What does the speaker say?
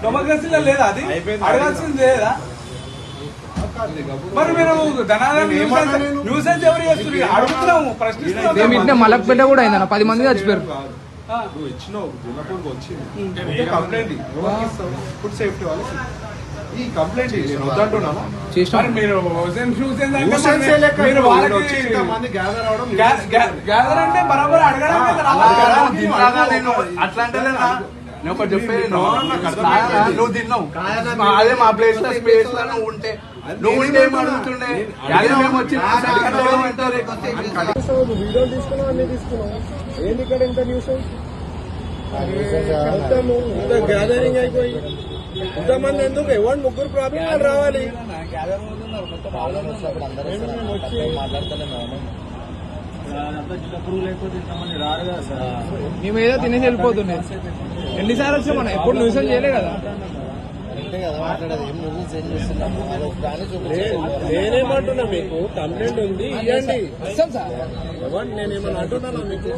డెమోక్రసీలో లేదా అది. అడగాల్సింది లేదా? మరి నేను? న్యూసెన్స్ ఎవరు చేస్తున్నారు? అడుగుతున్నాము ప్రశ్నిస్తున్నాము. మేము మలక్పేట కూడా అయిందన్న పది మంది చచ్చిపోయారు. నువ్వు ఇచ్చినావు వచ్చింది. కంప్లైంట్ ఫుడ్ సేఫ్టీ వాళ్ళకి ఈ కంప్లైంట్ వద్దంటున్నాను? అంటే. గ్యాదర్ బరాబర్ అడగడం అట్లా నేను ఒకటి చెప్పేది నేను నువ్వు తిన్నావు. అదే మా ప్లేస్లో స్పేస్లో నువ్వు ఉంటే. నువ్వు ఉంటే అడుగుతుండే వీడియోలు తీసుకున్నావు? అన్ని తీసుకున్నావు? ఏంది ఇక్కడ ఇంత న్యూస్ గ్యాదరింగ్ అయిపోయి. ఇంతమంది ఎందుకు? ఎవరు? ముగ్గురు ప్రాబ్లం రావాలి. మేము ఏదో తినేసి వెళ్ళిపోతుండే. ఎన్నిసార్లు వచ్చాం మనం ఎప్పుడు న్యూస్ చేయలే కదా. నేనేమంటున్నా మీకు? కంప్లైంట్ ఉంది. ఇవ్వండి నేనేమన్నా అంటున్నానా మీకు?